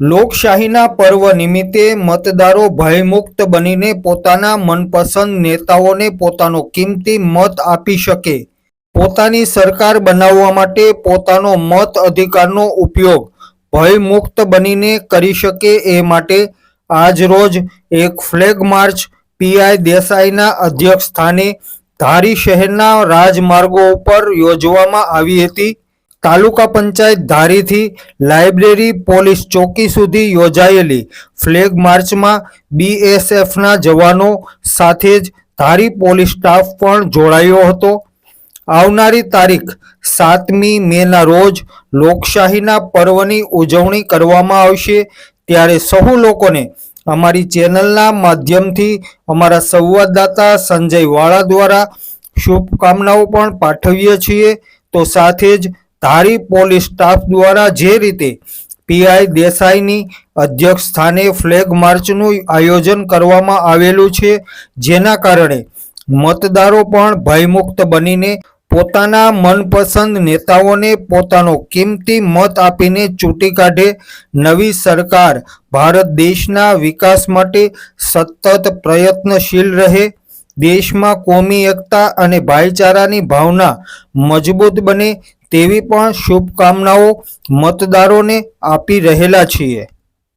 લોકશાહીના પર્વ નિમિત્તે મતદારો ભયમુક્ત બનીને પોતાના મનપસંદ નેતાઓને પોતાનો કિંમતી મત આપી શકે. પોતાની સરકાર બનાવવા માટે પોતાનો મત અધિકારનો ઉપયોગ ભયમુક્ત બનીને કરી શકે એ માટે આજરોજ એક ફ્લેગ માર્ચ પીઆઈ દેસાઈના અધ્યક્ષ સ્થાને ધારી શહેરના રાજમાર્ગો ઉપર યોજવામાં આવી હતી. તાલુકા પંચાયત ધારીથી લાઇબ્રેરી પોલીસ ચોકી સુધી યોજાયેલી ફ્લેગ માર્ચમાં બીએસએફના જવાનો સાથે જ ધારી પોલીસ સ્ટાફ પણ જોડાયો હતો. આવનારી તારીખ સાતમી મેના રોજ લોકશાહીના પર્વની ઉજવણી કરવામાં આવશે. ત્યારે સહુ લોકોને અમારી ચેનલના માધ્યમથી અમારા સંવાદદાતા સંજય વાળા દ્વારા શુભકામનાઓ પણ પાઠવીએ છીએ. તો સાથે જ ધારી પોલીસ સ્ટાફ દ્વારા જે રીતે પીઆઈ દેસાઈની અધ્યક્ષ સ્થાને ફ્લેગ માર્ચનું આયોજન કરવામાં આવેલું છે, જેના કારણે મતદારો પણ ભયમુક્ત બનીને પોતાના મનપસંદ નેતાઓને પોતાનો કિંમતી મત આપીને ચૂંટી કાઢે. નવી સરકાર ભારત દેશના વિકાસ માટે સતત પ્રયત્નશીલ રહે. દેશમાં કોમી એકતા અને ભાઈચારાની ભાવના મજબૂત બને તેવી પણ શુભકામનાઓ મતદારોને આપી રહેલા છીએ.